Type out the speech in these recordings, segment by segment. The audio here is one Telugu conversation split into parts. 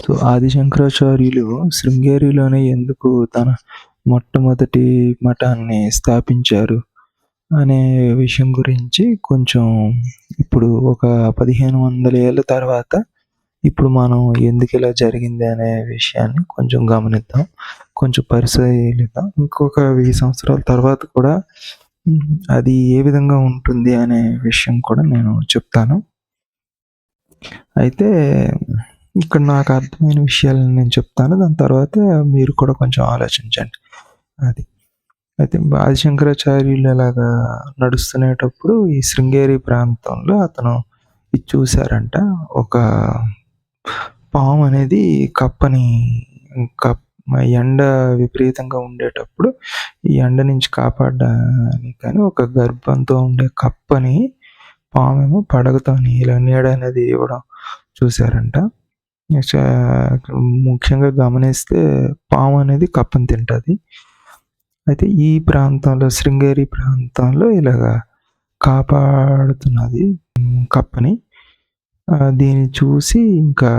సో ఆదిశంకరాచార్యులు శృంగేరిలోనే ఎందుకు తన మొట్టమొదటి మఠాన్ని స్థాపించారు అనే విషయం గురించి కొంచెం ఇప్పుడు ఒక పదిహేను వందల ఏళ్ళ తర్వాత ఇప్పుడు మనం ఎందుకు ఇలా జరిగింది అనే విషయాన్ని కొంచెం గమనిద్దాం కొంచెం పరిశీలిద్దాం. ఇంకొక వెయ్యి సంవత్సరాల తర్వాత కూడా అది ఏ విధంగా ఉంటుంది అనే విషయం కూడా నేను చెప్తాను. అయితే ఇక్కడ నాకు అర్థమైన విషయాలను నేను చెప్తాను. దాని తర్వాత మీరు కూడా కొంచెం ఆలోచించండి. అది. అయితే ఆదిశంకరాచార్యులు అలాగా నడుస్తునేటప్పుడు ఈ శృంగేరి ప్రాంతంలో అతను ఇది చూశారంట. ఒక పాము అనేది కప్పని కప్ ఎండ విపరీతంగా ఉండేటప్పుడు ఈ ఎండ నుంచి కాపాడడానికి కానీ ఒక గర్భంతో ఉండే కప్పని పామేమో పడగతోని ఇలా నీడ అనేది ఇవ్వడం చూశారంట. ముఖ్యంగా గమనిస్తే పాము అనేది కప్పని తింటుంది. అయితే ఈ ప్రాంతంలో శృంగేరి ప్రాంతంలో ఇలాగా కాపాడుతున్నది కప్పని. దీన్ని చూసి ఇంకా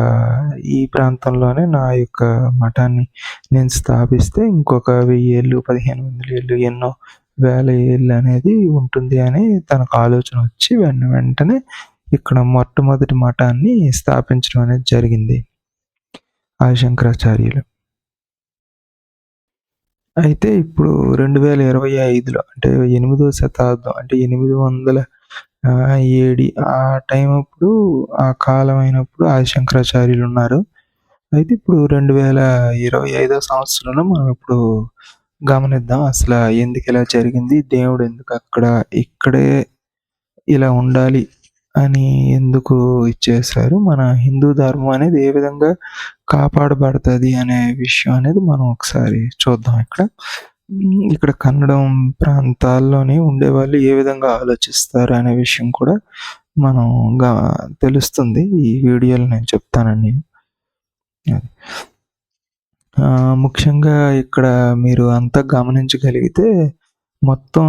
ఈ ప్రాంతంలోనే నా యొక్క మఠాన్ని నేను స్థాపిస్తే ఇంకొక వెయ్యి ఏళ్ళు పదిహేను వందల ఏళ్ళు ఎన్నో వేల ఏళ్ళు అనేది ఉంటుంది అని తనకు ఆలోచన వచ్చి వెంట వెంటనే ఇక్కడ మొట్టమొదటి మఠాన్ని స్థాపించడం అనేది జరిగింది. ఆదిశంకరాచార్యులు అయితే ఇప్పుడు రెండు వేల ఇరవై ఐదులో అంటే ఎనిమిదో శతాబ్దం అంటే ఎనిమిది వందల ఏడి ఆ టైం అప్పుడు ఆ కాలం అయినప్పుడు ఆదిశంకరాచార్యులు ఉన్నారు. అయితే ఇప్పుడు రెండు వేల ఇరవై ఐదో సంవత్సరంలో మనం ఇప్పుడు గమనిద్దాం అసలు ఎందుకు ఇలా జరిగింది దేవుడు ఎందుకు అక్కడ ఇక్కడే ఇలా ఉండాలి అని ఎందుకు ఇచ్చేశారు? మన హిందూ ధర్మం అనేది ఏ విధంగా కాపాడబడుతుంది అనే విషయం అనేది మనం ఒకసారి చూద్దాం ఇక్కడ. ఇక్కడ కన్నడం ప్రాంతాల్లోనే ఉండేవాళ్ళు ఏ విధంగా ఆలోచిస్తారు అనే విషయం కూడా మనం గా తెలుస్తుంది. ఈ వీడియోలో నేను చెప్తానండి అది. ముఖ్యంగా ఇక్కడ మీరు అంతా గమనించగలిగితే మొత్తం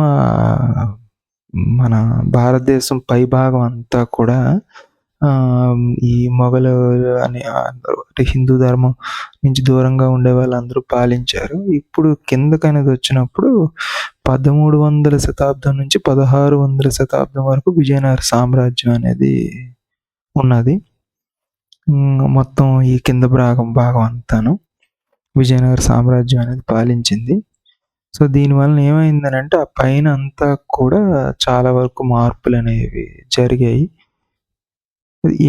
మన భారతదేశం పై భాగం అంతా కూడా ఈ మొఘలు అని అంటే హిందూ ధర్మం నుంచి దూరంగా ఉండే వాళ్ళందరూ పాలించారు. ఇప్పుడు కిందకి అనేది వచ్చినప్పుడు పదమూడు వందల శతాబ్దం నుంచి పదహారు వందల శతాబ్దం వరకు విజయనగర సామ్రాజ్యం అనేది ఉన్నది. మొత్తం ఈ కింద భాగం భాగం అంతాను విజయనగర సామ్రాజ్యం అనేది పాలించింది. సో దీనివల్ల ఏమైందనంటే ఆ పైన అంతా కూడా చాలా వరకు మార్పులు అనేవి జరిగాయి.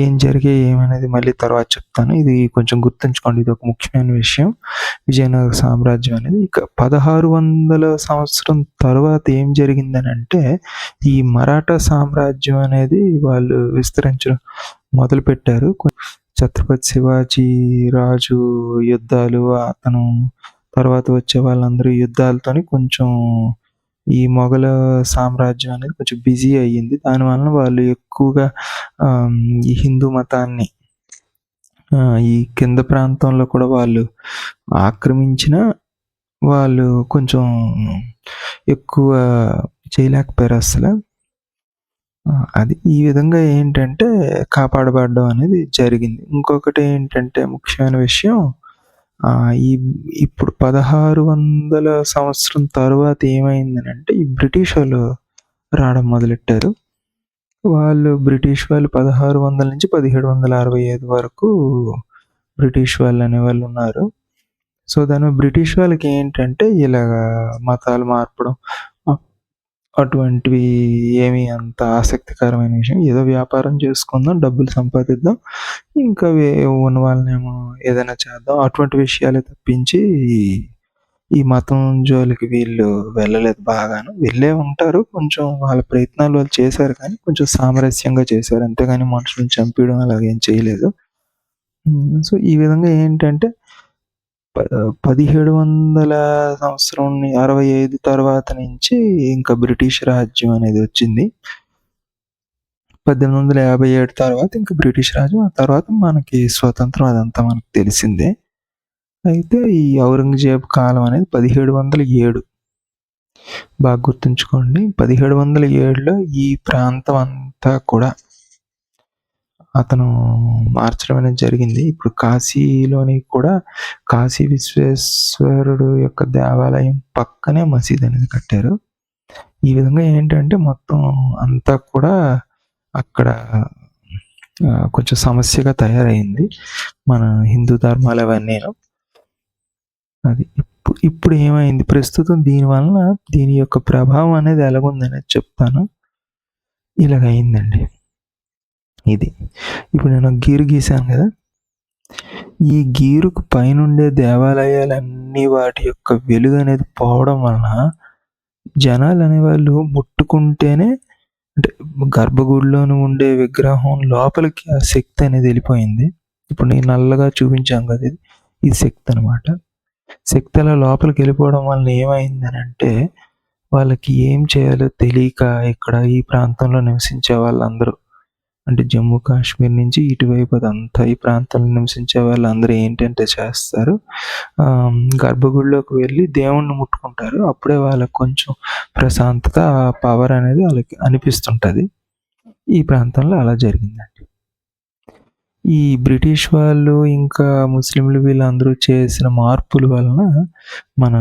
ఏం జరిగాయి ఏమనేది మళ్ళీ తర్వాత చెప్తాను. ఇది కొంచెం గుర్తుంచుకోండి ఇది ఒక ముఖ్యమైన విషయం. విజయనగర సామ్రాజ్యం అనేది ఇక పదహారు వందల సంవత్సరం తర్వాత ఏం జరిగిందనంటే ఈ మరాఠా సామ్రాజ్యం అనేది వాళ్ళు విస్తరించడం మొదలు పెట్టారు ఛత్రపతి శివాజీ రాజు యుద్ధాలు అతను తర్వాత వచ్చే వాళ్ళందరూ యుద్ధాలతోని కొంచెం ఈ మొఘల సామ్రాజ్యం అనేది కొంచెం బిజీ అయ్యింది. దానివలన వాళ్ళు ఎక్కువగా ఈ హిందూ మతాన్ని ఈ కింద ప్రాంతంలో కూడా వాళ్ళు ఆక్రమించిన వాళ్ళు కొంచెం ఎక్కువ చేయలేకపోయారు అసలు. అది ఈ విధంగా ఏంటంటే కాపాడబడడం అనేది జరిగింది. ఇంకొకటి ఏంటంటే ముఖ్యమైన విషయం ఈ ఇప్పుడు పదహారు వందల సంవత్సరం తర్వాత ఏమైందని అంటే ఈ బ్రిటిష్ వాళ్ళు రావడం మొదలెట్టారు. వాళ్ళు బ్రిటిష్ వాళ్ళు పదహారు వందల నుంచి పదిహేడు వందల అరవై ఐదు వరకు బ్రిటిష్ వాళ్ళు అనే వాళ్ళు ఉన్నారు. సో దాని బ్రిటిష్ వాళ్ళకి ఏంటంటే ఇలాగ మతాలు మార్పడం అటువంటివి ఏమీ అంత ఆసక్తికరమైన విషయం. ఏదో వ్యాపారం చేసుకుందాం డబ్బులు సంపాదిద్దాం ఇంకా ఉన్న వాళ్ళనేమో ఏదైనా చేద్దాం. అటువంటి విషయాలే తప్పించి ఈ- మతం జోలికి వీళ్ళు వెళ్ళలేదు బాగాను. వెళ్ళే ఉంటారు కొంచెం వాళ్ళ ప్రయత్నాలు వాళ్ళు చేశారు కానీ కొంచెం సామరస్యంగా చేశారు. అంతేగాని మనుషులను చంపేయడం అలాగేం చేయలేదు. సో ఈ విధంగా ఏంటంటే పదిహేడు వందల సంవత్సరం అరవై ఐదు తర్వాత నుంచి ఇంకా బ్రిటిష్ రాజ్యం అనేది వచ్చింది. పద్దెనిమిది వందల యాభై ఏడు తర్వాత ఇంకా బ్రిటిష్ రాజ్యం ఆ తర్వాత మనకి స్వతంత్రం అదంతా మనకు తెలిసిందే. అయితే ఈ ఔరంగజేబ్ కాలం అనేది పదిహేడు వందల ఏడు. బాగా గుర్తుంచుకోండి పదిహేడు వందల ఏడులో ఈ ప్రాంతం అంతా కూడా అతను మార్చడం అనేది జరిగింది. ఇప్పుడు కాశీలోని కూడా కాశీ విశ్వేశ్వరుడు యొక్క దేవాలయం పక్కనే మసీద్ అనేది కట్టారు. ఈ విధంగా ఏంటంటే మొత్తం అంతా కూడా అక్కడ కొంచెం సమస్యగా తయారైంది. మన హిందూ ధర్మాలు అవన్నీ అది ఇప్పుడు ఇప్పుడు ఏమైంది ప్రస్తుతం దీని వలన దీని యొక్క ప్రభావం అనేది ఎలాగుందనేది చెప్తాను. ఇలాగయిందండి. ఇది. ఇప్పుడు నేను గీరు గీశాను కదా! ఈ గీరుకు పైనుండే దేవాలయాలన్నీ వాటి యొక్క వెలుగు అనేది పోవడం వలన జనాలు అనేవాళ్ళు ముట్టుకుంటేనే అంటే గర్భగుడిలోని ఉండే విగ్రహం లోపలికి ఆ శక్తి అనేది వెళ్ళిపోయింది. ఇప్పుడు నేను నల్లగా చూపించాను కదా! ఇది. ఇది శక్తి అనమాట. శక్తి అలా లోపలికి వెళ్ళిపోవడం వలన ఏమైందనంటే వాళ్ళకి ఏం చేయాలో తెలియక ఇక్కడ ఈ ప్రాంతంలో నివసించే వాళ్ళందరూ అంటే జమ్మూ కాశ్మీర్ నుంచి ఇటువైపు అదంతా ఈ ప్రాంతంలో నివసించే వాళ్ళందరూ ఏంటంటే చేస్తారు. గర్భగుడిలోకి వెళ్ళి దేవుణ్ణి ముట్టుకుంటారు. అప్పుడే వాళ్ళకి కొంచెం ప్రశాంతత పవర్ అనేది వాళ్ళకి అనిపిస్తుంటుంది. ఈ ప్రాంతంలో అలా జరిగిందండి. ఈ బ్రిటిష్ వాళ్ళు ఇంకా ముస్లింలు వీళ్ళందరూ చేసిన మార్పుల వలన మన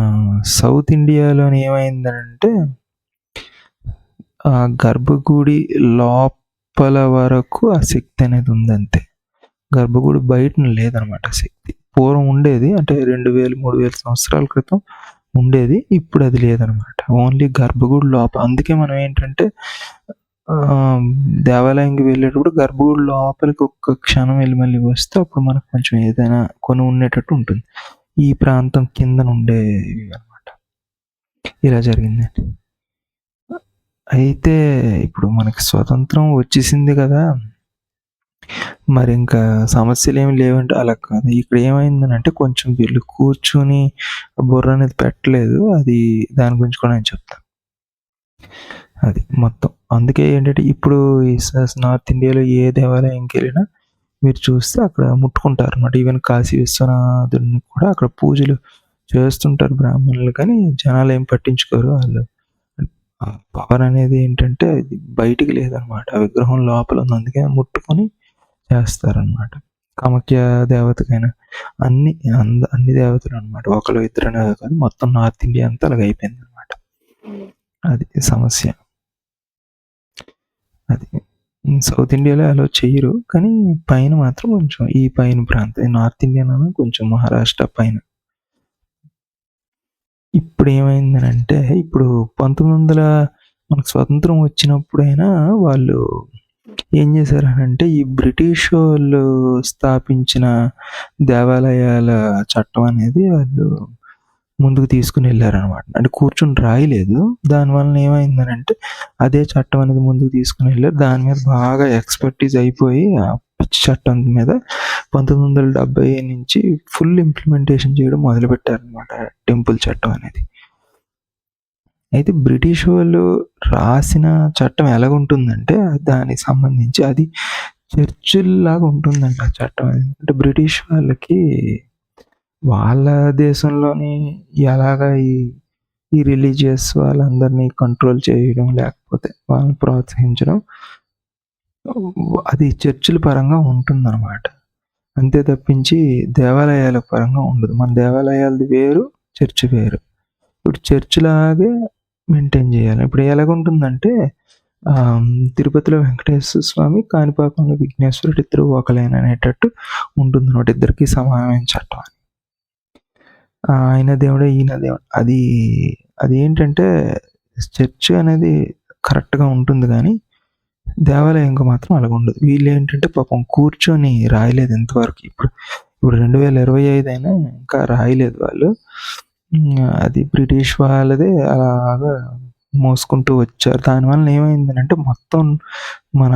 సౌత్ ఇండియాలోని ఏమైందంటే గర్భగుడి లోప లోపల వరకు ఆ శక్తి అనేది ఉందంతే. గర్భగుడి బయట లేదనమాట శక్తి. పూర్వం ఉండేది అంటే రెండు వేలు మూడు వేల సంవత్సరాల క్రితం ఉండేది ఇప్పుడు అది లేదనమాట. ఓన్లీ గర్భగుడి లోపల అందుకే మనం ఏంటంటే దేవాలయంకి వెళ్ళేటప్పుడు గర్భగుడి లోపలికి ఒక్క క్షణం వెళ్ళి మళ్ళీ వస్తే అప్పుడు మనకు కొంచెం ఏదైనా కొని ఉండేటట్టు ఉంటుంది. ఈ ప్రాంతం కింద ఉండేవి అనమాట ఇలా జరిగిందండి. అయితే ఇప్పుడు మనకి స్వతంత్రం వచ్చేసింది కదా. మరి ఇంకా సమస్యలు ఏమి లేవంటే అలా కాదు. ఇక్కడ ఏమైందనంటే కొంచెం వీళ్ళు కూర్చొని బుర్ర అనేది పెట్టలేదు. అది దాని గురించి కూడా నేను చెప్తాను అది మొత్తం. అందుకే ఏంటంటే ఇప్పుడు నార్త్ ఇండియాలో ఏ దేవాలయంకి వెళ్ళినా మీరు చూస్తే అక్కడ ముట్టుకుంటారు అనమాట ఈవెన్ కాశీ విశ్వనాథుడిని కూడా అక్కడ పూజలు చేస్తుంటారు బ్రాహ్మణులు. కానీ జనాలు ఏం పట్టించుకోరు వాళ్ళు. పవర్ అనేది ఏంటంటే అది బయటికి లేదనమాట. ఆ విగ్రహం లోపల ఉంది. అందుకే ముట్టుకొని చేస్తారనమాట. కామాఖ్య దేవతకైనా అన్ని అంద అన్ని దేవతలు అనమాట ఒకరు ఇద్దరు కాదు మొత్తం నార్త్ ఇండియా అంతా అలాగ అయిపోయింది అనమాట అది సమస్య. అది సౌత్ ఇండియాలో అలా చెయ్యరు కానీ పైన మాత్రం కొంచెం ఈ పైన ప్రాంతం నార్త్ ఇండియాలో కొంచెం మహారాష్ట్ర పైన ఇప్పుడు ఏమైందనంటే ఇప్పుడు పంతొమ్మిది వందల మనకు స్వతంత్రం వచ్చినప్పుడైనా వాళ్ళు ఏం చేశారనంటే ఈ బ్రిటిష్ వాళ్ళు స్థాపించిన దేవాలయాల చట్టం అనేది వాళ్ళు ముందుకు తీసుకుని వెళ్ళారనమాట. అంటే కూర్చుని రాయలేదు. దానివల్ల ఏమైందనంటే అదే చట్టం అనేది ముందుకు తీసుకుని వెళ్ళారు. దాని మీద బాగా ఎక్స్పర్టీస్ అయిపోయి చట్టం మీద పంతొమ్మిది వందల డెబ్బై నుంచి ఫుల్ ఇంప్లిమెంటేషన్ చేయడం మొదలుపెట్టారనమాట టెంపుల్ చట్టం అనేది. అయితే బ్రిటిష్ వాళ్ళు రాసిన చట్టం ఎలాగుంటుందంటే దానికి సంబంధించి అది చర్చిల్లాగా ఉంటుందండి ఆ చట్టం. అంటే బ్రిటిష్ వాళ్ళకి వాళ్ళ దేశంలోని ఎలాగా ఈ ఈ రిలీజియస్ వాళ్ళందరినీ కంట్రోల్ చేయడం లేకపోతే వాళ్ళని ప్రోత్సహించడం అది చర్చిల పరంగా ఉంటుందన్నమాట. అంతే తప్పించి దేవాలయాల పరంగా ఉండదు. మన దేవాలయాలది వేరు చర్చి వేరు. ఇప్పుడు చర్చిలాగే మెయింటైన్ చేయాలి. ఇప్పుడు ఎలాగుంటుందంటే తిరుపతిలో వెంకటేశ్వర స్వామి కాణిపాకంలో విఘ్నేశ్వరుడు ఇద్దరు ఒకలైన అనేటట్టు ఉంటుంది అనమాట ఇద్దరికి సమానమైన చట్టం అని. ఆయన దేవుడే ఈయన దేవుడు. అది అది ఏంటంటే చర్చ్ అనేది కరెక్ట్గా ఉంటుంది కానీ దేవాలయంకు మాత్రం అలాగ ఉండదు. వీళ్ళు ఏంటంటే పాపం కూర్చొని రాయలేదు ఇంతవరకు. ఇప్పుడు ఇప్పుడు రెండు వేల ఇరవై ఐదు అయినా ఇంకా రాయలేదు వాళ్ళు. అది బ్రిటిష్ వాళ్ళదే అలాగా మోసుకుంటూ వచ్చారు. దానివల్ల ఏమైందంటే మొత్తం మన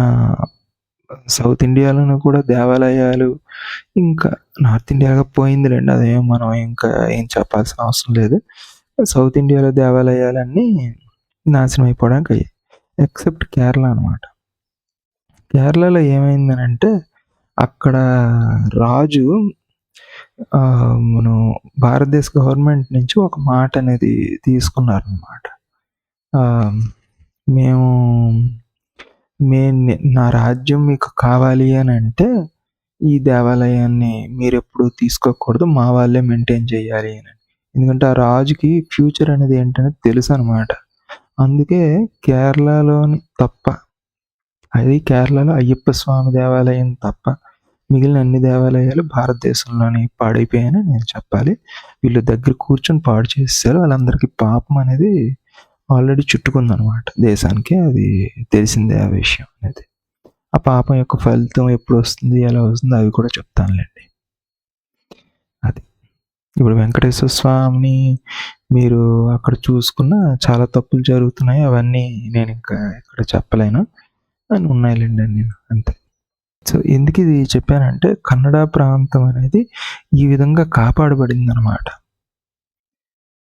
సౌత్ ఇండియాలోనూ కూడా దేవాలయాలు ఇంకా నార్త్ ఇండియాగా పోయిందిలేండి. అదేం మనం ఇంకా ఏం చెప్పాల్సిన అవసరం లేదు. సౌత్ ఇండియాలో దేవాలయాలన్నీ నాశనం అయిపోవడానికి అయ్యాయి. ఎక్సెప్ట్ కేరళ అనమాట కేరళలో ఏమైందనంటే అక్కడ రాజు మనం భారతదేశ గవర్నమెంట్ నుంచి ఒక మాట అనేది తీసుకున్నారనమాట మేము మే నా రాజ్యం మీకు కావాలి అని అంటే ఈ దేవాలయాన్ని మీరెప్పుడు తీసుకోకూడదు మా వాళ్ళే మెయింటైన్ చేయాలి అని. ఎందుకంటే ఆ రాజుకి ఫ్యూచర్ అనేది ఏంటనేది తెలుసు అనమాట అందుకే కేరళలోని తప్ప అది కేరళలో అయ్యప్ప స్వామి దేవాలయం తప్ప మిగిలిన అన్ని దేవాలయాలు భారతదేశంలోని పాడైపోయాయని నేను చెప్పాలి. వీళ్ళు దగ్గర కూర్చొని పాడు చేస్తారు వాళ్ళందరికీ పాపం అనేది ఆల్రెడీ చుట్టుకుందనమాట. దేశానికి అది తెలిసిందే ఆ విషయం అనేది. ఆ పాపం యొక్క ఫలితం ఎప్పుడు వస్తుంది ఎలా వస్తుంది అవి కూడా చెప్తానులేండి. అది. ఇప్పుడు వెంకటేశ్వర స్వామిని మీరు అక్కడ చూసుకున్న చాలా తప్పులు జరుగుతున్నాయి. అవన్నీ నేను ఇంకా ఇక్కడ చెప్పలేను. అని ఉన్నాయిలేండి నేను అంతే. సో ఎందుకు ఇది చెప్పానంటే కన్నడ ప్రాంతం అనేది ఈ విధంగా కాపాడబడింది అనమాట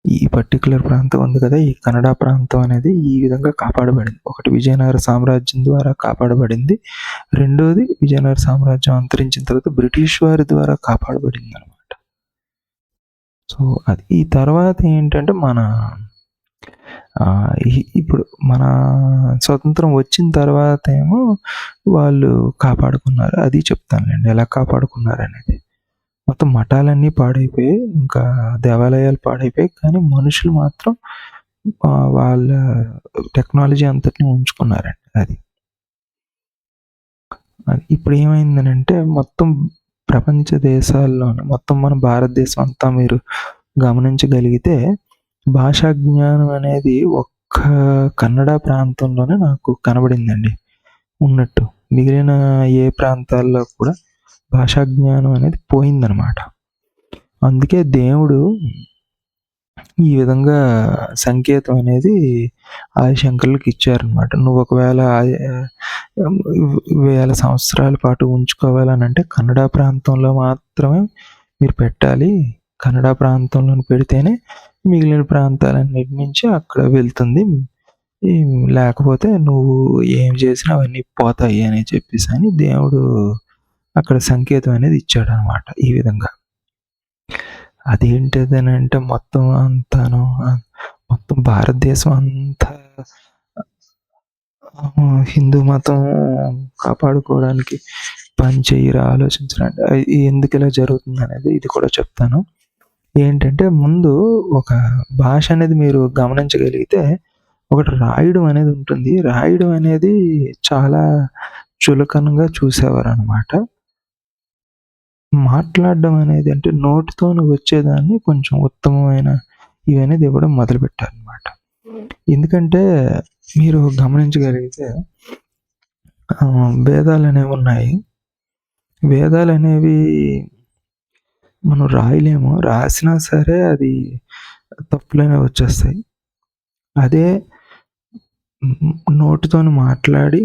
ఈ పర్టికులర్ ప్రాంతం ఉంది కదా ఈ కన్నడ ప్రాంతం అనేది ఈ విధంగా కాపాడబడింది. ఒకటి విజయనగర సామ్రాజ్యం ద్వారా కాపాడబడింది. రెండోది విజయనగర సామ్రాజ్యం అంతరించిన తర్వాత బ్రిటిష్ వారి ద్వారా కాపాడబడింది అనమాట సో అది ఈ తర్వాత ఏంటంటే మన ఇప్పుడు మన స్వతంత్రం వచ్చిన తర్వాత ఏమో వాళ్ళు కాపాడుకున్నారు. అది చెప్తానులేండి. ఎలా కాపాడుకున్నారు అనేది. మొత్తం మఠాలన్నీ పాడైపోయాయి ఇంకా దేవాలయాలు పాడైపోయాయి కానీ మనుషులు మాత్రం వాళ్ళ టెక్నాలజీ అంతటిని ఉంచుకున్నారండి. అది ఇప్పుడు ఏమైందనంటే మొత్తం ప్రపంచ దేశాల్లోనే మొత్తం మన భారతదేశం అంతా మీరు గమనించగలిగితే భాషా జ్ఞానం అనేది ఒక్క కన్నడ ప్రాంతంలోనే నాకు కనబడిందండి. ఉన్నట్టు మిగిలిన ఏ ప్రాంతాల్లో కూడా భాషా జ్ఞానం అనేది పోయిందనమాట అందుకే దేవుడు ఈ విధంగా సంకేతం అనేది ఆదిశంకర్లకు ఇచ్చారనమాట నువ్వు ఒకవేళ వేల సంవత్సరాల పాటు ఉంచుకోవాలని అంటే కన్నడ ప్రాంతంలో మాత్రమే మీరు పెట్టాలి. కన్నడ ప్రాంతంలో పెడితేనే మిగిలిన ప్రాంతాలన్నిటి నుంచి అక్కడ వెళ్తుంది. లేకపోతే నువ్వు ఏం చేసినా అవన్నీ పోతాయి అని చెప్పేసి అని దేవుడు అక్కడ సంకేతం అనేది ఇచ్చాడు అనమాట ఈ విధంగా. అదేంటిదని అంటే మొత్తం అంతాను మొత్తం భారతదేశం అంతా హిందూ మతం కాపాడుకోవడానికి పని చేయరా ఆలోచించడానికి ఎందుకు ఇలా జరుగుతుంది అనేది ఇది కూడా చెప్తాను. ఏంటంటే ముందు ఒక భాష అనేది మీరు గమనించగలిగితే ఒకటి రాయడం అనేది ఉంటుంది. రాయడం అనేది చాలా చులకనగా చూసేవారు అనమాట మాట్లాడడం అనేది అంటే నోటితో వచ్చేదాన్ని కొంచెం ఉత్తమమైన ఇవి అనేది ఇవ్వడం మొదలుపెట్టారనమాట ఎందుకంటే మీరు గమనించగలిగితే భేదాలు అనేవి ఉన్నాయి. వేదాలు అనేవి మనం రాయలేము. రాసినా సరే అది తప్పులనే వచ్చేస్తాయి. అదే నోటితో మాట్లాడి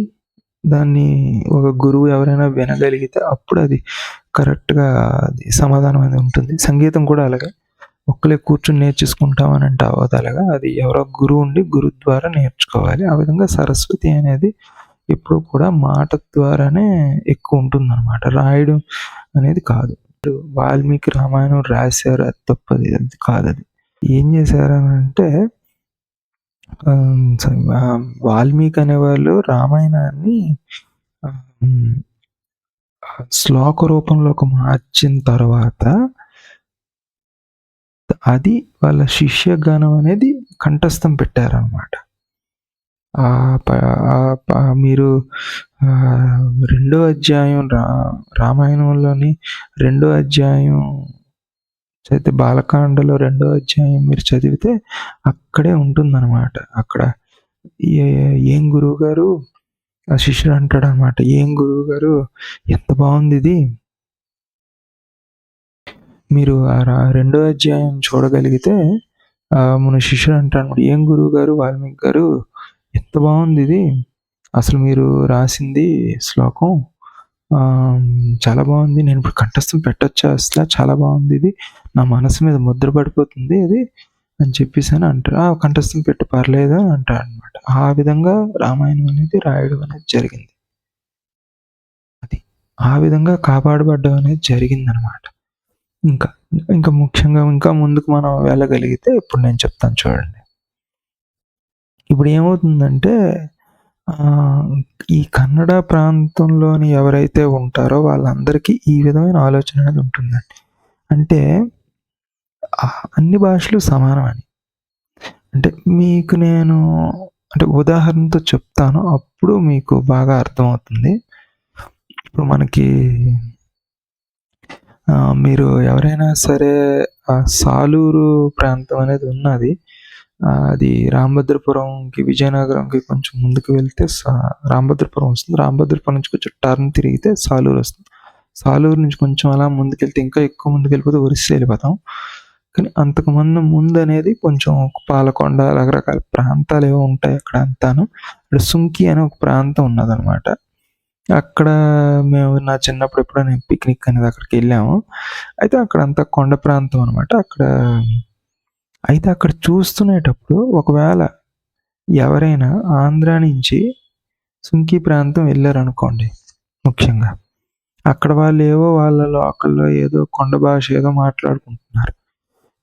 దాన్ని ఒక గురువు ఎవరైనా వినగలిగితే అప్పుడు అది కరెక్ట్గా అది సమాధానం అనేది ఉంటుంది. సంగీతం కూడా అలాగే. ఒక్కలే కూర్చుని నేర్చేసుకుంటామని అంటే అవ్వదు అలాగా. అది ఎవరో గురువు ఉండి గురువు ద్వారా నేర్చుకోవాలి. ఆ విధంగా సరస్వతి అనేది ఎప్పుడు కూడా మాట ద్వారానే ఎక్కువ ఉంటుంది అనమాట రాయడం అనేది కాదు. వాల్మీకి రామాయణం రాశారు అది తప్పది అది కాదు అది ఏం చేశారు అని అంటే వాల్మీకి అనేవాళ్ళు రామాయణాన్ని శ్లోక రూపంలోకి మార్చిన తర్వాత అది వాళ్ళ శిష్యగణం అనేది కంఠస్థం పెట్టారనమాట. మీరు రెండో అధ్యాయం రా రామాయణంలోని రెండో అధ్యాయం చదివితే బాలకాండలో రెండో అధ్యాయం మీరు చదివితే అక్కడే ఉంటుందన్నమాట. అక్కడ ఏం గురువు గారు ఆ శిష్యుడు అంటాడు అనమాట ఏం గురువు గారు ఎంత బాగుంది ఇది. మీరు ఆ రెండో అధ్యాయం చూడగలిగితే మన శిష్యుడు అంటాడు ఏం గురువు గారు వాల్మీకి గారు ఎంత బాగుంది ఇది. అసలు మీరు రాసింది శ్లోకం చాలా బాగుంది. నేను ఇప్పుడు కంఠస్థం పెట్టొచ్చా అసలు? చాలా బాగుంది ఇది. నా మనసు మీద ముద్ర పడిపోతుంది అది అని చెప్పేసి అని అంటారు. ఆ కంఠస్థం పెట్టి అని అంటారు అనమాట ఆ విధంగా రామాయణం అనేది రాయడం అనేది జరిగింది. అది ఆ విధంగా కాపాడబడ్డం అనేది జరిగింది అనమాట ఇంకా ఇంకా ముఖ్యంగా ఇంకా ముందుకు మనం వెళ్ళగలిగితే ఇప్పుడు నేను చెప్తాను చూడండి. ఇప్పుడు ఏమవుతుందంటే ఈ కన్నడ ప్రాంతంలోని ఎవరైతే ఉంటారో వాళ్ళందరికీ ఈ విధమైన ఆలోచన అనేది ఉంటుందండి. అంటే అన్ని భాషలు సమానమని. అంటే మీకు నేను అంటే ఉదాహరణతో చెప్తాను. అప్పుడు మీకు బాగా అర్థమవుతుంది. ఇప్పుడు మనకి మీరు ఎవరైనా సరే సాలూరు ప్రాంతం అనేది ఉన్నది. అది రామభద్రపురంకి, విజయనగరంకి కొంచెం ముందుకు వెళ్తే సా రామభద్రపురం వస్తుంది. రామభద్రపురం నుంచి కొంచెం టర్న్ తిరిగితే సాలూరు వస్తుంది. సాలూరు నుంచి కొంచెం అలా ముందుకెళ్తే ఇంకా ఎక్కువ ముందుకెళ్ళిపోతే ఒరిస్సా వెళ్ళిపోతాం కానీ అంతకుముందు ముందు అనేది కొంచెం పాలకొండ రకరకాల ప్రాంతాలు ఏవో ఉంటాయి అక్కడ అంతాను. సుంకి అనే ఒక ప్రాంతం ఉన్నదనమాట. అక్కడ మేము నా చిన్నప్పుడు ఎప్పుడైనా పిక్నిక్ అనేది అక్కడికి వెళ్ళాము అయితే అక్కడ అంతా కొండ ప్రాంతం అనమాట. అక్కడ అయితే అక్కడ చూస్తునేటప్పుడు ఒకవేళ ఎవరైనా ఆంధ్ర నుంచి సుంకి ప్రాంతం వెళ్ళారనుకోండి ముఖ్యంగా. అక్కడ వాళ్ళు ఏవో వాళ్ళ లోకల్‌లో ఏదో కొండ భాష ఏదో మాట్లాడుకుంటున్నారు.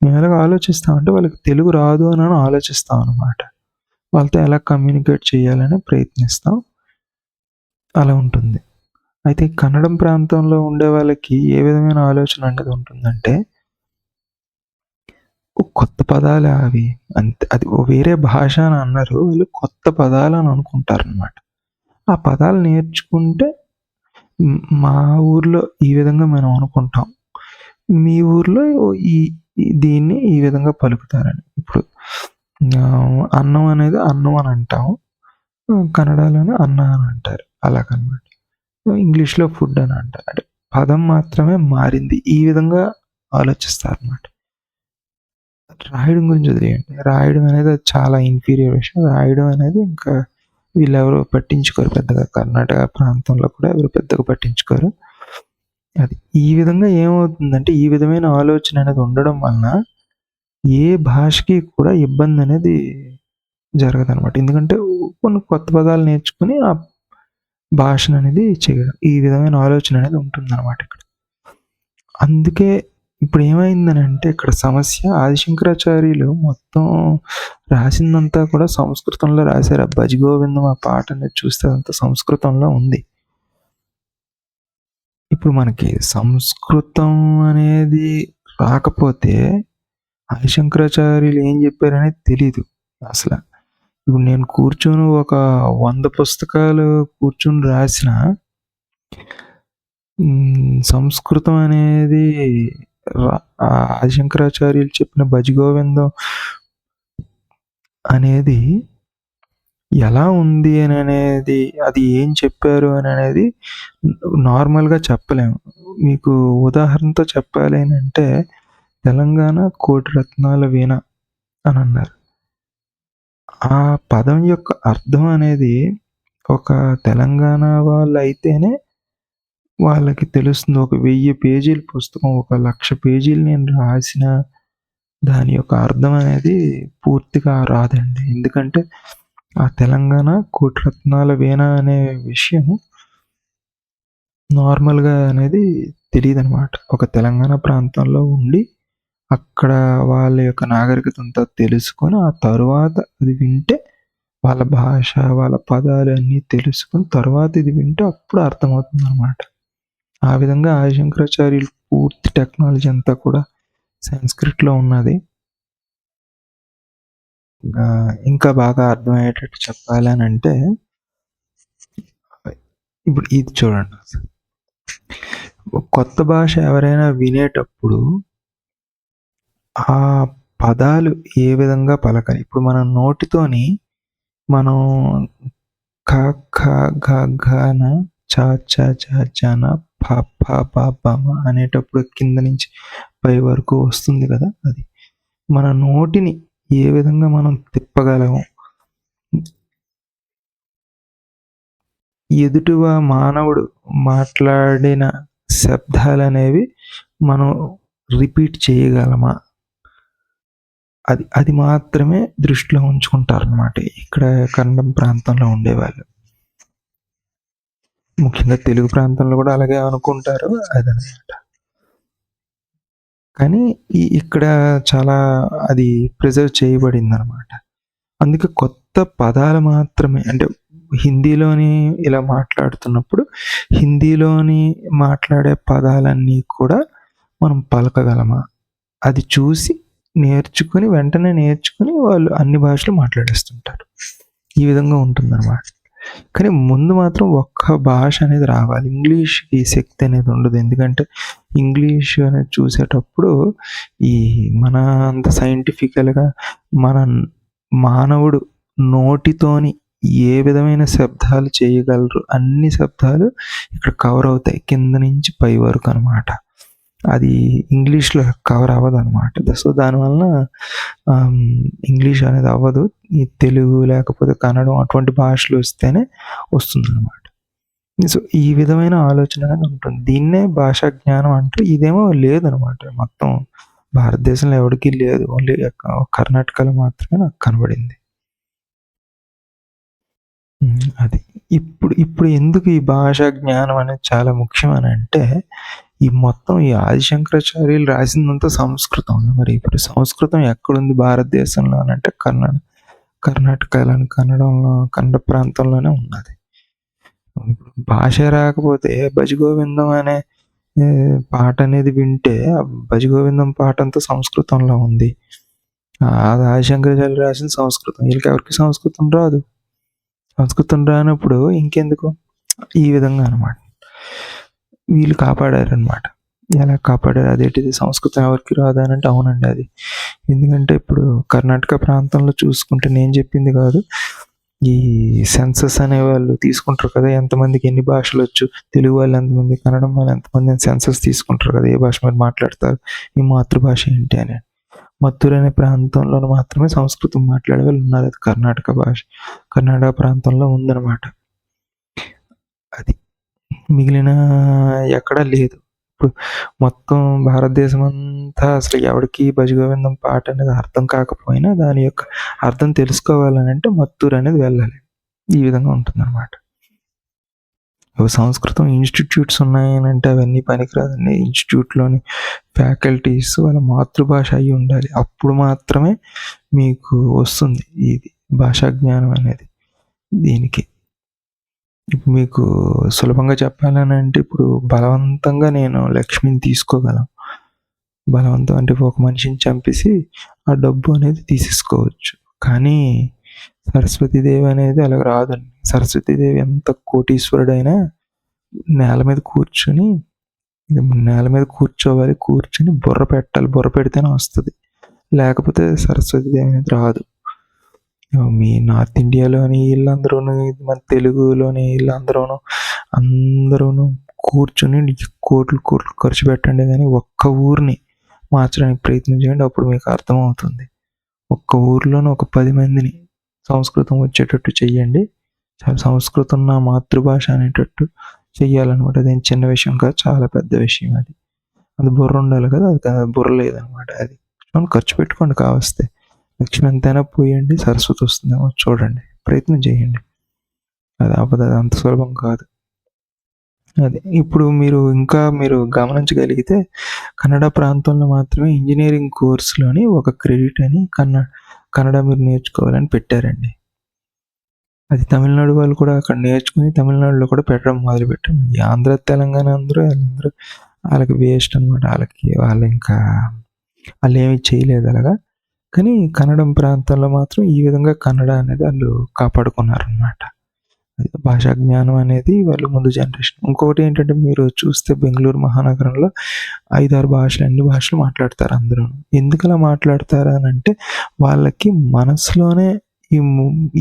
మేమెలాగ ఆలోచిస్తామంటే వాళ్ళకి తెలుగు రాదు అని ఆలోచిస్తాం అనమాట. వాళ్ళతో ఎలా కమ్యూనికేట్ చేయాలని ప్రయత్నిస్తాం. అలా ఉంటుంది. అయితే కన్నడం ప్రాంతంలో ఉండే వాళ్ళకి ఏ విధమైన ఆలోచన అనేది ఉంటుందంటే కొత్త పదాలు అవి అంతే. అది వేరే భాష అని అన్నారు. వీళ్ళు కొత్త పదాలు అని అనుకుంటారనమాట. ఆ పదాలు నేర్చుకుంటే మా ఊర్లో ఈ విధంగా మనం అనుకుంటాం. మీ ఊర్లో ఈ ఈ దీన్ని ఈ విధంగా పలుకుతారని. ఇప్పుడు అన్నం అనేది అన్నం అని అంటాం. కన్నడలోనే అన్న అని అంటారు. అలాగనమాట. ఇంగ్లీష్‌లో ఫుడ్ అని అంటారు. అంటే పదం మాత్రమే మారింది. ఈ విధంగా ఆలోచిస్తారు అన్నమాట రాయడం గురించి వదిలేయండి. రాయడం అనేది అది చాలా ఇన్ఫీరియర్ విషయం. రాయడం అనేది ఇంకా వీళ్ళెవరు పట్టించుకోరు పెద్దగా. కర్ణాటక ప్రాంతంలో కూడా ఎవరు పెద్దగా పట్టించుకోరు. అది. ఈ విధంగా ఏమవుతుందంటే ఈ విధమైన ఆలోచన అనేది ఉండడం వలన ఏ భాషకి కూడా ఇబ్బంది అనేది జరగదు అనమాట ఎందుకంటే కొన్ని కొత్త పదాలు నేర్చుకుని ఆ భాషను అనేది చేయడం. ఈ విధమైన ఆలోచన అనేది ఉంటుందనమాట ఇక్కడ. అందుకే ఇప్పుడు ఏమైందని అంటే ఇక్కడ సమస్య ఆదిశంకరాచార్యులు మొత్తం రాసిందంతా కూడా సంస్కృతంలో రాశారు ఆ 'భజగోవిందం' ఆ పాట అనేది చూస్తే అంత సంస్కృతంలో ఉంది. ఇప్పుడు మనకి సంస్కృతం అనేది రాకపోతే ఆదిశంకరాచార్యులు ఏం చెప్పారనేది తెలీదు అసలు ఇప్పుడు నేను కూర్చొని ఒక వంద పుస్తకాలు కూర్చొని రాసిన సంస్కృతం అనేది ఆదిశంకరాచార్యులు చెప్పిన 'భజగోవిందం' అనేది ఎలా ఉంది అని అనేది అది ఏం చెప్పారు అని అనేది నార్మల్‌గా చెప్పలేము. మీకు ఉదాహరణతో చెప్పాలి అంటే తెలంగాణ కోటి రత్నాల వీణ అని అన్నారు ఆ పదం యొక్క అర్థం అనేది ఒక తెలంగాణ వాళ్ళైతేనే వాళ్ళకి తెలుస్తుంది. ఒక వెయ్యి పేజీల పుస్తకం, ఒక లక్ష పేజీలు నేను రాసిన దాని యొక్క అర్థం అనేది పూర్తిగా రాదండి. ఎందుకంటే ఆ తెలంగాణ కోటిరత్నాల వీణ అనే విషయం నార్మల్‌గా అనేది తెలియదు అనమాట ఒక తెలంగాణ ప్రాంతంలో ఉండి అక్కడ వాళ్ళ యొక్క నాగరికత అంతా తెలుసుకొని ఆ తరువాత అది వింటే వాళ్ళ భాష, వాళ్ళ పదాలు అన్నీ తెలుసుకొని తర్వాత ఇది వింటే అప్పుడు అర్థమవుతుందనమాట. ఆ విధంగా ఆదిశంకరాచార్యులు పూర్తి టెక్నాలజీ అంతా కూడా సంస్కృత్‌లో ఉన్నది. ఇంకా బాగా అర్థమయ్యేటట్టు చెప్పాలని అంటే ఇప్పుడు ఇది చూడండి. కొత్త భాష ఎవరైనా వినేటప్పుడు ఆ పదాలు ఏ విధంగా పలకాలి? ఇప్పుడు మన నోటితోని మనం క, ఖ, ఘ ఘన, చ, చా చా జన, ప, ఫ, బ, భ, మ అనేటప్పుడు కింద నుంచి పై వరకు వస్తుంది కదా! అది. మన నోటిని ఏ విధంగా మనం తిప్పగలము? ఎదుటివ మానవుడు మాట్లాడిన శబ్దాలు అనేవి మనం రిపీట్ చేయగలమా? అది అది మాత్రమే దృష్టిలో ఉంచుకుంటారనమాట. ఇక్కడ ఖండం ప్రాంతంలో ఉండేవాళ్ళు. ముఖ్యంగా తెలుగు ప్రాంతంలో కూడా అలాగే అనుకుంటారు. అదనమాట. కానీ ఈ ఇక్కడ చాలా అది ప్రిజర్వ్ చేయబడింది అనమాట అందుకే కొత్త పదాలు మాత్రమే అంటే హిందీలోని ఇలా మాట్లాడుతున్నప్పుడు హిందీలోని మాట్లాడే పదాలన్నీ కూడా మనం పలకగలమా అది చూసి నేర్చుకుని వెంటనే నేర్చుకుని వాళ్ళు అన్ని భాషలు మాట్లాడేస్తుంటారు ఈ విధంగా ఉంటుందన్నమాట కానీ ముందు మాత్రం ఒక్క భాష అనేది రావాలి. ఇంగ్లీష్కి శక్తి అనేది ఉండదు. ఎందుకంటే ఇంగ్లీష్ అనేది చూసేటప్పుడు ఈ మన అంత సైంటిఫికల్గా మన మానవుడు నోటితోని ఏ విధమైన శబ్దాలు చేయగలరు? అన్ని శబ్దాలు ఇక్కడ కవర్ అవుతాయి. కింద నుంచి పై వరకు అనమాట అది ఇంగ్లీష్లో కవర్ అవ్వదు అనమాట సో దానివల్ల ఇంగ్లీష్ అనేది అవ్వదు. ఈ తెలుగు లేకపోతే కన్నడం అటువంటి భాషలు వస్తేనే వస్తుంది అనమాట సో ఈ విధమైన ఆలోచన అనేది ఉంటుంది. దీన్నే భాషా జ్ఞానం అంటూ ఇదేమో లేదనమాట మొత్తం భారతదేశంలో ఎవరికి లేదు. ఓన్లీ కర్ణాటకలో మాత్రమే నాకు కనబడింది. అది. ఇప్పుడు ఇప్పుడు ఎందుకు ఈ భాషా జ్ఞానం అనేది చాలా ముఖ్యం అని అంటే ఈ మొత్తం ఈ ఆదిశంకరాచార్యులు రాసిందంతా సంస్కృతం మరి ఇప్పుడు. సంస్కృతం ఎక్కడుంది భారతదేశంలో అని అంటే కన్నడ కర్ణాటకలోని కన్నడంలో కన్నడ ప్రాంతంలోనే ఉన్నది. భాష రాకపోతే భజగోవిందం అనే పాట అనేది వింటే భజగోవిందం పాట అంతా సంస్కృతంలో ఉంది. అది ఆదిశంకరాచార్యులు రాసిన సంస్కృతం. వీళ్ళకి ఎవరికి సంస్కృతం రాదు? సంస్కృతం రానప్పుడు ఇంకెందుకు? ఈ విధంగా అనమాట వీళ్ళు కాపాడారనమాట ఎలా కాపాడారు? అదేంటిది సంస్కృతం ఎవరికి రాదా అని అంటే అవునండి అది. ఎందుకంటే ఇప్పుడు కర్ణాటక ప్రాంతంలో చూసుకుంటే నేను చెప్పింది కాదు. ఈ సెన్సస్ అనే వాళ్ళు తీసుకుంటారు కదా ఎంతమందికి ఎన్ని భాషలు వచ్చు? తెలుగు వాళ్ళు ఎంతమంది కన్నడం వాళ్ళు ఎంతమంది సెన్సస్ తీసుకుంటారు కదా ఏ భాష మీద మాట్లాడతారు? ఈ మాతృభాష ఏంటి అని. మత్తూరు అనే ప్రాంతంలో మాత్రమే సంస్కృతం మాట్లాడే వాళ్ళు ఉన్నారు. అది కర్ణాటక భాష. కర్ణాటక ప్రాంతంలో ఉందన్నమాట. అది మిగిలిన ఎక్కడా లేదు. ఇప్పుడు మొత్తం భారతదేశం అంతా అసలు ఎవరికి భజగోవిందం పాట అనేది అర్థం కాకపోయినా దాని యొక్క అర్థం తెలుసుకోవాలని అంటే మత్తూరు అనేది వెళ్ళాలి. ఈ విధంగా ఉంటుంది అనమాట సంస్కృతం ఇన్స్టిట్యూట్స్ ఉన్నాయని అంటే అవన్నీ పనికిరాదండి. ఇన్స్టిట్యూట్లోని ఫ్యాకల్టీస్ వాళ్ళ మాతృభాష అయి ఉండాలి. అప్పుడు మాత్రమే మీకు వస్తుంది ఇది భాషా జ్ఞానం అనేది దీనికి. ఇప్పుడు మీకు సులభంగా చెప్పాలని అంటే ఇప్పుడు బలవంతంగా నేను లక్ష్మిని తీసుకోగలను బలవంతం అంటే ఒక మనిషిని చంపేసి ఆ డబ్బు అనేది తీసేసుకోవచ్చు. కానీ సరస్వతీదేవి అనేది అలా రాదండి. సరస్వతీదేవి ఎంత కోటీశ్వరుడైనా నేల మీద కూర్చొని నేల మీద కూర్చోవాలి కూర్చొని బుర్ర పెట్టాలి. బుర్ర పెడితేనే వస్తుంది. లేకపోతే సరస్వతీదేవి అనేది రాదు. మీ నార్త్ ఇండియాలోని వీళ్ళందరూ మన తెలుగులోని వీళ్ళందరూను అందరూను కూర్చొని కోట్లు కోట్లు ఖర్చు పెట్టండి కానీ ఒక్క ఊరిని మార్చడానికి ప్రయత్నం చేయండి అప్పుడు మీకు అర్థమవుతుంది. ఒక్క ఊరిలోనే ఒక పది మందిని సంస్కృతం వచ్చేటట్టు చెయ్యండి. సంస్కృతం నా మాతృభాష అనేటట్టు చెయ్యాలన్నమాట. అది చిన్న విషయం కాదు చాలా పెద్ద విషయం అది. అది బుర్ర ఉండాలి కదా అది బుర్ర లేదనమాట అది. ఖర్చు పెట్టుకోండి కావస్తే. లక్ష్మి పోయండి సరస్వతి వస్తుందేమో చూడండి ప్రయత్నం చేయండి. అది ఆపద అంత సులభం కాదు. అది ఇప్పుడు మీరు ఇంకా మీరు గమనించగలిగితే కన్నడ ప్రాంతంలో మాత్రమే ఇంజనీరింగ్ కోర్సులోని ఒక క్రెడిట్ అని కన్నడ కన్నడ మీరు నేర్చుకోవాలని పెట్టారండి. అది తమిళనాడు వాళ్ళు కూడా అక్కడ నేర్చుకుని తమిళనాడులో కూడా పెట్టడం మొదలుపెట్టాం ఈ ఆంధ్ర తెలంగాణ అందరూ వాళ్ళందరూ వాళ్ళకి వేస్ట్ అనమాట వాళ్ళకి వాళ్ళు ఇంకా వాళ్ళు ఏమి చేయలేదు అలాగా. కానీ కన్నడం ప్రాంతంలో మాత్రం ఈ విధంగా కన్నడ అనేది వాళ్ళు కాపాడుకున్నారనమాట భాషా జ్ఞానం అనేది వాళ్ళు ముందు జనరేషన్. ఇంకొకటి ఏంటంటే మీరు చూస్తే బెంగళూరు మహానగరంలో ఐదారు భాషలు అన్ని భాషలు మాట్లాడతారు అందరూ. ఎందుకు అలా మాట్లాడతారు అని అంటే వాళ్ళకి మనసులోనే ఈ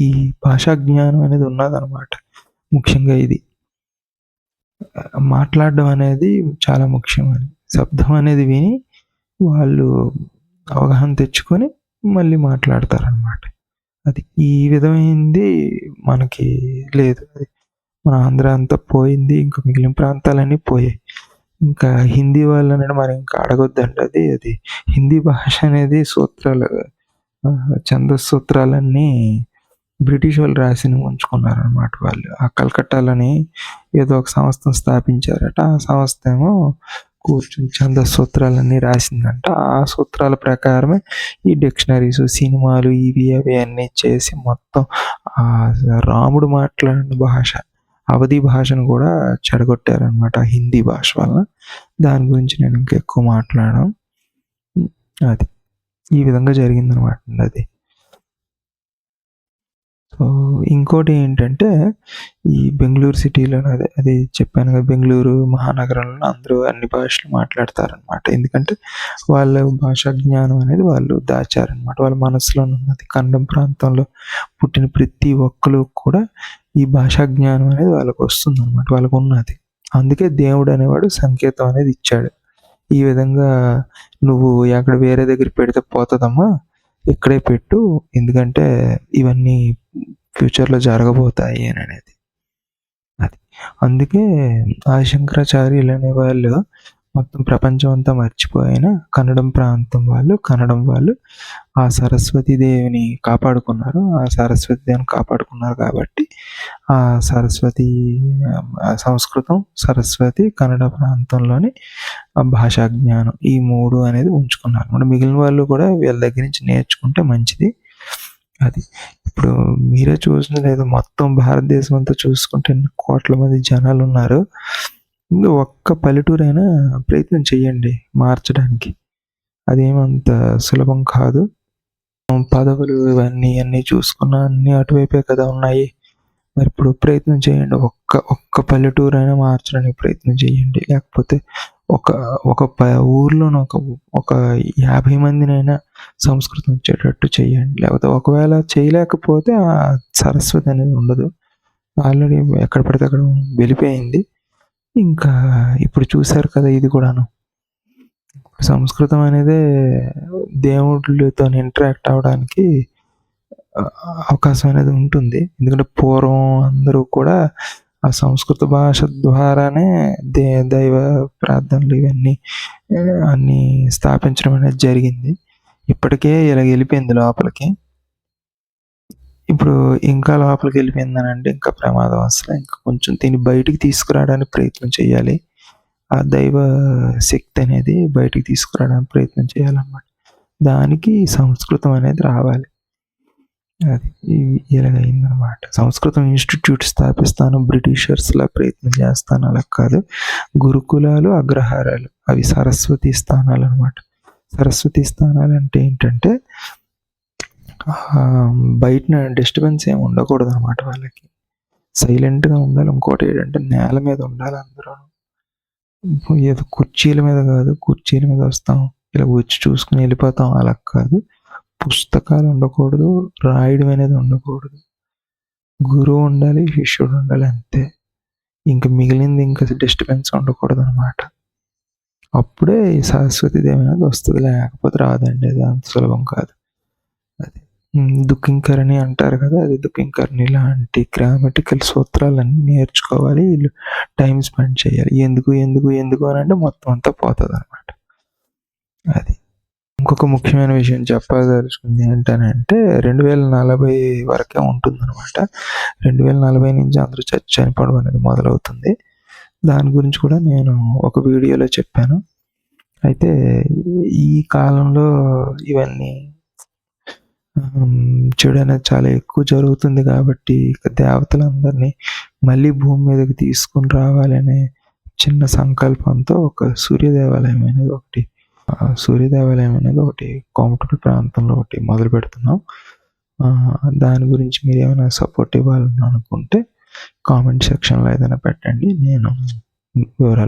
ఈ భాషా జ్ఞానం అనేది ఉన్నదనమాట ముఖ్యంగా ఇది. మాట్లాడడం అనేది చాలా ముఖ్యమని. శబ్దం అనేది విని వాళ్ళు అవగాహన తెచ్చుకొని మళ్ళీ మాట్లాడతారనమాట అది ఈ విధమైంది మనకి లేదు. అది మన ఆంధ్ర అంతా పోయింది ఇంకా మిగిలిన ప్రాంతాలన్నీ పోయాయి. ఇంకా హిందీ వాళ్ళని మరి ఇంకా అడగొద్దండి. అది అది హిందీ భాష అనేది సూత్రాలు ఛందస్ సూత్రాలన్నీ బ్రిటిష్ వాళ్ళు రాసి ఉంచుకున్నారనమాట వాళ్ళు. ఆ కలకట్టాలని ఏదో ఒక సంస్థను స్థాపించారట. ఆ సంస్థ ఏమో కూర్చుని చంద సూత్రాలన్నీ రాసిందంట. ఆ సూత్రాల ప్రకారమే ఈ డిక్షనరీస్ సినిమాలు ఇవి అవి అన్నీ చేసి మొత్తం ఆ రాముడు మాట్లాడిన భాష అవధి భాషను కూడా చెడగొట్టారనమాట హిందీ భాష వల్ల. దాని గురించి నేను ఇంకెక్కువ మాట్లాడడం అది. ఈ విధంగా జరిగిందనమాట అది. సో ఇంకోటి ఏంటంటే ఈ బెంగళూరు సిటీలో అదే అది చెప్పాను కదా బెంగళూరు మహానగరంలో అందరూ అన్ని భాషలు మాట్లాడతారనమాట ఎందుకంటే వాళ్ళ భాషా జ్ఞానం అనేది వాళ్ళు దాచారనమాట వాళ్ళ మనసులో ఉన్నది. ఖండం ప్రాంతంలో పుట్టిన ప్రతి ఒక్కరు కూడా ఈ భాషా జ్ఞానం అనేది వాళ్ళకు వస్తుంది అనమాట వాళ్ళకు ఉన్నది. అందుకే దేవుడు అనేవాడు సంకేతం అనేది ఇచ్చాడు. ఈ విధంగా నువ్వు ఎక్కడ వేరే దగ్గర పెడితే పోతుందమ్మా? ఇక్కడే పెట్టు ఎందుకంటే ఇవన్నీ ఫ్యూచర్లో జరగబోతాయి అని అనేది. అది. అందుకే ఆదిశంకరాచార్యులు అనే వాళ్ళు మొత్తం ప్రపంచం అంతా మర్చిపోయిన కన్నడం ప్రాంతం వాళ్ళు కన్నడం వాళ్ళు ఆ సరస్వతి దేవిని కాపాడుకున్నారు. ఆ సరస్వతి దేవిని కాపాడుకున్నారు కాబట్టి ఆ సరస్వతి సంస్కృతం సరస్వతి కన్నడ ప్రాంతంలోని భాషా జ్ఞానం ఈ మూడు అనేది ఉంచుకున్నారు. అనమాట మిగిలిన వాళ్ళు కూడా వీళ్ళ దగ్గర నుంచి నేర్చుకుంటే మంచిది. అది ఇప్పుడు మీరే చూసిన లేదు మొత్తం భారతదేశం అంతా చూసుకుంటే ఎన్ని కోట్ల మంది జనాలు ఉన్నారు. ఇందులో ఒక్క పల్లెటూరు అయినా ప్రయత్నం చేయండి మార్చడానికి. అదేమంత సులభం కాదు. పదవులు ఇవన్నీ అన్నీ చూసుకున్నా అన్నీ అటువైపే కదా ఉన్నాయి. మరి ఇప్పుడు ప్రయత్నం చేయండి ఒక్క ఒక్క పల్లెటూరు అయినా మార్చడానికి ప్రయత్నం చేయండి లేకపోతే ఒక ఒక ప ఊర్లోనే ఒక ఒక యాభై మందినైనా సంస్కృతం వచ్చేటట్టు చేయండి లేకపోతే ఒకవేళ చేయలేకపోతే ఆ సరస్వతి అనేది ఉండదు. ఆల్రెడీ ఎక్కడ పడితే అక్కడ వెళ్ళిపోయింది. ఇంకా ఇప్పుడు చూశారు కదా ఇది కూడాను. సంస్కృతం అనేది దేవుళ్ళతో ఇంటరాక్ట్ అవ్వడానికి అవకాశం అనేది ఉంటుంది. ఎందుకంటే పూర్వం అందరూ కూడా ఆ సంస్కృత భాష ద్వారానే దే దైవ ప్రార్థనలు ఇవన్నీ అన్నీ స్థాపించడం అనేది జరిగింది. ఇప్పటికే ఇలా వెళ్ళిపోయింది లోపలికి. ఇప్పుడు ఇంకా లోపలికి వెళ్ళిపోయిందని అంటే ఇంకా ప్రమాదం అసలు. ఇంకా కొంచెం దీన్ని బయటికి తీసుకురావడానికి ప్రయత్నం చేయాలి. ఆ దైవ శక్తి అనేది బయటికి తీసుకురావడానికి ప్రయత్నం చేయాలన్నమాట. దానికి సంస్కృతం అనేది రావాలి. అది ఇలాగైందనమాట సంస్కృతం ఇన్స్టిట్యూట్ స్థాపిస్తాను. బ్రిటిషర్స్లా ప్రయత్నం చేస్తాను. అలా కాదు. గురుకులాలు అగ్రహారాలు. అవి సరస్వతి స్థానాలు అనమాట సరస్వతి స్థానాలు అంటే ఏంటంటే బయట డిస్టర్బెన్స్ ఏమి ఉండకూడదు అనమాట వాళ్ళకి. సైలెంట్గా ఉండాలి ఇంకోటి ఏంటంటే నేల మీద ఉండాలి అందరూ. ఏదో కుర్చీల మీద కాదు కుర్చీల మీద వస్తాం. ఇలా వచ్చి చూసుకుని వెళ్ళిపోతాం అలా కాదు. పుస్తకాలు ఉండకూడదు రాయడం అనేది ఉండకూడదు. గురువు ఉండాలి శిష్యుడు ఉండాలి అంతే. ఇంకా మిగిలింది ఇంకా డిస్టర్బెన్స్ ఉండకూడదు అనమాట అప్పుడే ఈ సరస్వతి దేవి అనేది వస్తుంది లేకపోతే రాదండి అది అంత సులభం కాదు. దుఃఖింకరణి అంటారు కదా అది దుఃఖింకరణి లాంటి గ్రామటికల్ సూత్రాలన్నీ నేర్చుకోవాలి వీళ్ళు టైం స్పెండ్ చేయాలి. ఎందుకు ఎందుకు ఎందుకు అని అంటే మొత్తం అంతా పోతుంది అనమాట అది. ఇంకొక ముఖ్యమైన విషయం చెప్పదలుచుకుంది ఏంటనంటే రెండు వేల నలభై వరకే ఉంటుందన్నమాట. రెండు వేల నలభై నుంచి అందరూ చచ్చి చనిపోవడం అనేది మొదలవుతుంది. దాని గురించి కూడా నేను ఒక వీడియోలో చెప్పాను. అయితే ఈ కాలంలో ఇవన్నీ చెడు అనేది చాలా ఎక్కువ జరుగుతుంది కాబట్టి ఇక దేవతలందరినీ మళ్ళీ భూమి మీదకి తీసుకుని రావాలనే చిన్న సంకల్పంతో ఒక సూర్య దేవాలయం అనేది ఒకటి సూర్య దేవాలయం అనేది ఒకటి కోమటూరు ప్రాంతంలో ఒకటి మొదలు పెడుతున్నాం. దాని గురించి మీరు ఏమైనా సపోర్ట్ ఇవ్వాలని అనుకుంటే కామెంట్ సెక్షన్లో ఏదైనా పెట్టండి. నేను వివరాలు